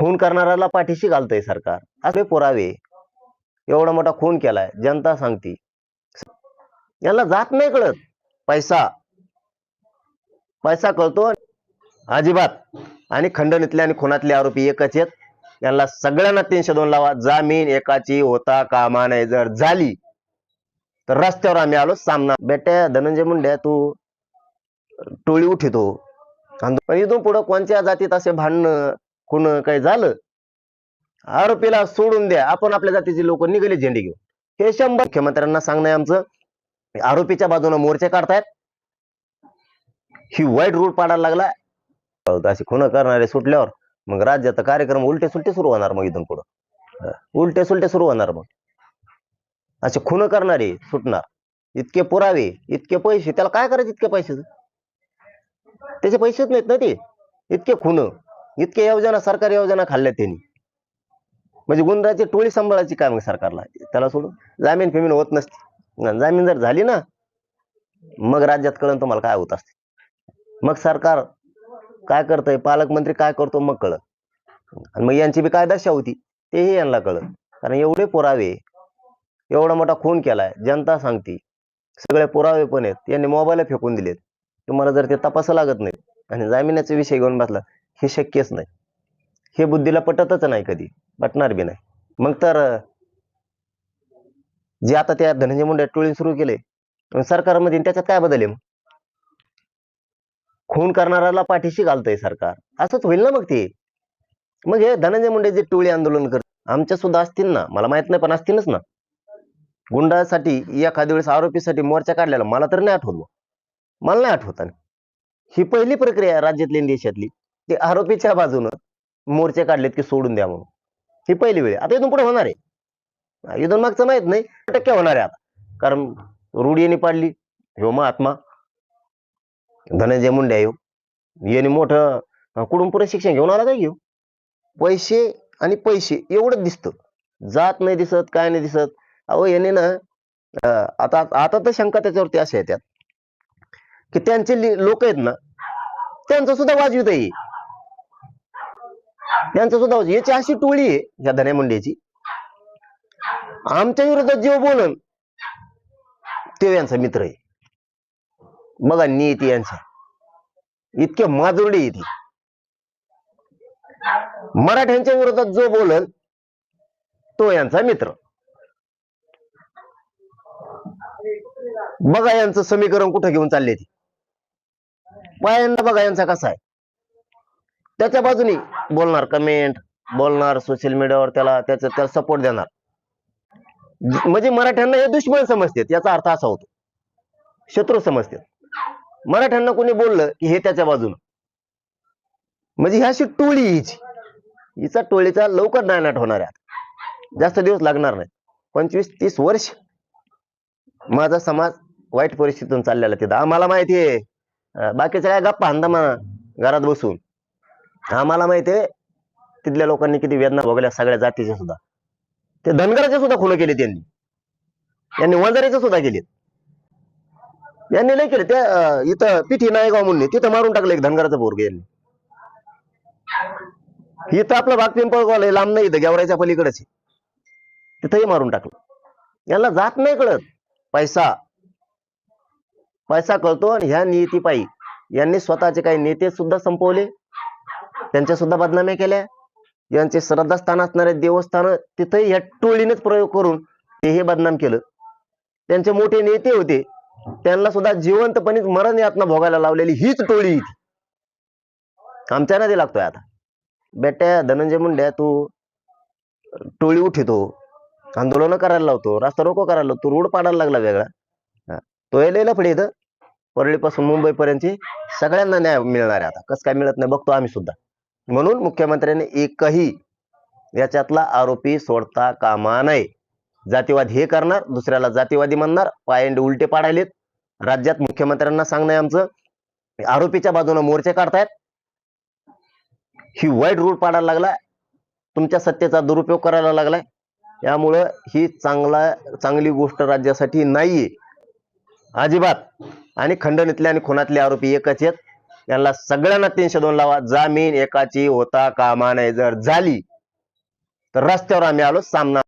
खून करणाऱ्याला पाठीशी घालतंय सरकार. असे पुरावे एवढा मोठा खून केलाय जनता सांगती. यांना जात नाही कळत. पैसा. पैसा कळतो. अजिबात. आणि खंडणीतले आणि खुनातले आरोपी एकच आहेत. यांना सगळ्यांना तीनशे दोन लावा. जामीन एकाची होता कामा नाही जर झाली तर रस्त्यावर आम्ही आलो. सामना. बेट्या धनंजय मुंड्या तू टोळी उठितो. पण इथून पुढं कोणत्या जातीत असे भांडणं खून काही झालं? आरोपीला सोडून द्या. आपण आपल्या जातीचे लोक निघाले झेंडे घेऊन. हे शंभर मुख्यमंत्र्यांना सांगणं आहे आमचं. आरोपीच्या बाजूने मोर्चे काढतायत. ही वाईट रूट पाडायला लागला. असे खून करणारे सुटल्यावर मग राज्यात कार्यक्रम उलटे सुलटे सुरू होणार मग इथून पुढं. उलटे सुलटे सुरू होणार मग. असे खून करणारे सुटणार. इतके पुरावे इतके पैसे त्याला काय करायचे इतके पैसे त्याचे पैसेच नाहीत ना ते. इतके खून. इतके योजना सरकारी योजना खाल्ल्या त्यांनी. म्हणजे गुंडाची टोळी सांभाळायची काय मग सरकारला. त्याला सोडून जामीन फेमीन होत नसते. जामीन जर झाली ना मग राज्यात कळण तुम्हाला काय होत असते. मग सरकार काय करतंय? पालकमंत्री काय करतो? मग कळत आणि मग यांची बी काय दशा होती? तेही यांना कळत कारण एवढे पुरावे एवढा मोठा खून केलाय जनता सांगती. सगळे पुरावे पण आहेत. यांनी मोबाईल फेकून दिलेत. तुम्हाला जर ते तपासा लागत नाही आणि जामिनाचा विषय घेऊन बसला हे शक्यच नाही. हे बुद्धीला पटतच नाही कधी पटणार बी नाही. मग तर जे आता त्या धनंजय मुंडे टोळी सुरू केले सरकारमध्ये त्याच्यात काय बदल आहे मग? खून करणाऱ्याला पाठीशी घालतंय सरकार. असंच होईल ना मग ते? मग हे धनंजय मुंडे जे टोळी आंदोलन करत आमच्या सुद्धा असतील ना? मला माहीत नाही पण असतीलच ना? गुंडासाठी एखाद्या वेळेस आरोपीसाठी मोर्चा काढलेला मला तर नाही आठवत मला नाही आठवत ही पहिली प्रक्रिया राज्यातली आणि देशातली. ते आरोपीच्या बाजूनं मोर्चे काढलेत की सोडून द्या म्हणून. ही पहिली वेळ आता इथून पुढे होणार आहे. इथून मागचं माहीत नाही. टक्के होणार आहे आता. कारण रूढीने यांनी पाडली. ह्यो महात्मा. धनंजय मुंडे येऊ यांनी मोठं अं, कुठून शिक्षण घेऊन आला काय घेऊ पैसे आणि पैसे एवढंच दिसतं. जात नाही दिसत काय नाही दिसत. अहो याने ना आता आता तर शंका त्याच्यावरती अशा येतात की त्यांचे लोक आहेत ना त्यांचं सुद्धा वाजवित आहे. त्यांचं सुद्धा याची अशी टोळी आहे या धन्या मुंडेची. आमच्या विरोधात जेव्हा बोलन ते यांचा मित्र आहे. बघा नीती यांच्या इतके माजुरडी येते मराठ्यांच्या विरोधात जो बोलन तो यांचा मित्र. बघा यांचं समीकरण कुठं घेऊन चालले ते. पायांना बघा यांचा कसा आहे. त्याच्या बाजूने बोलणार कमेंट बोलणार सोशल मीडियावर त्याला त्याचा त्याला सपोर्ट देणार. म्हणजे मराठ्यांना हे दुश्मन समजतात याचा अर्थ असा होतो. शत्रू समजतात. मराठ्यांना कोणी बोललं की हे त्याच्या बाजूनं. म्हणजे ही अशी टोळी हिची. हिचा टोळीचा लवकर नायनाट होणार आहे. जास्त दिवस लागणार नाही पंचवीस तीस वर्ष माझा समाज वाईट परिस्थितीतून चाललेला तिथं. आम्हाला माहिती आहे. बाकीच्या काय गप्पा हांदा घरात बसून. आम्हाला माहिती आहे तिथल्या लोकांनी किती वेदना भोगल्या सगळ्या जातीच्या सुद्धा. ते धनगराचे सुद्धा खुलं केले त्यांनी यांनी वंजारीचे सुद्धा केले यांनी नाही केले त्या इथं पिठी नायगाव म्हणून तिथं मारून टाकलं एक धनगराचं पोरग यांनी. इथं आपलं भाग पिंपळगाव लांब नाही इथं गेवरायच्या पलीकडेच आहे. तिथंही मारून टाकलं. यांना जात नाही कळत. पैसा. पैसा कळतो आणि ह्या नीतीपायी यांनी स्वतःचे काही नेते सुद्धा संपवले. त्यांच्या सुद्धा बदनाम्या केल्या यांचे श्रद्धास्थान असणारे देवस्थान तिथेही या टोळीनेच प्रयोग करून तेही बदनाम केलं. त्यांचे मोठे नेते होते. त्यांना सुद्धा जिवंतपणे मरण यातना भोगायला लावलेली हीच टोळी आमच्या नदी लागतोय आता. बेट्या धनंजय मुंड्या तू टोळी उठितो. आंदोलन करायला लावतो. रस्ता रोको करायला लावतो. रोड पाडायला लागला वेगळा. तो यायला पुढे इथं. परळीपासून मुंबई पर्यंतची सगळ्यांना न्याय मिळणार आहे आता. कसं काय मिळत नाही बघतो आम्ही सुद्धा. म्हणून मुख्यमंत्र्यांनी एकही याच्यातला आरोपी सोडता कामा नये. जातीवाद हे करणार दुसऱ्याला जातीवादी म्हणणार पायंड उलटे पाडायलेत. राज्यात मुख्यमंत्र्यांना सांगणं आमचं. आरोपीच्या बाजूने मोर्चे काढतायत. ही वाईट रूट पाडायला लागलाय. तुमच्या सत्तेचा दुरुपयोग करायला लागलाय. यामुळं ही चांगला चांगली गोष्ट राज्यासाठी नाहीये. अजिबात. आणि खंडणीतले आणि खुनातले आरोपी एकच आहेत. त्यांना सगळ्यांना तीनशे दोन लावा. जामीन एकाची होता कामा नाही जर झाली तर रस्त्यावर आम्ही आलो सामना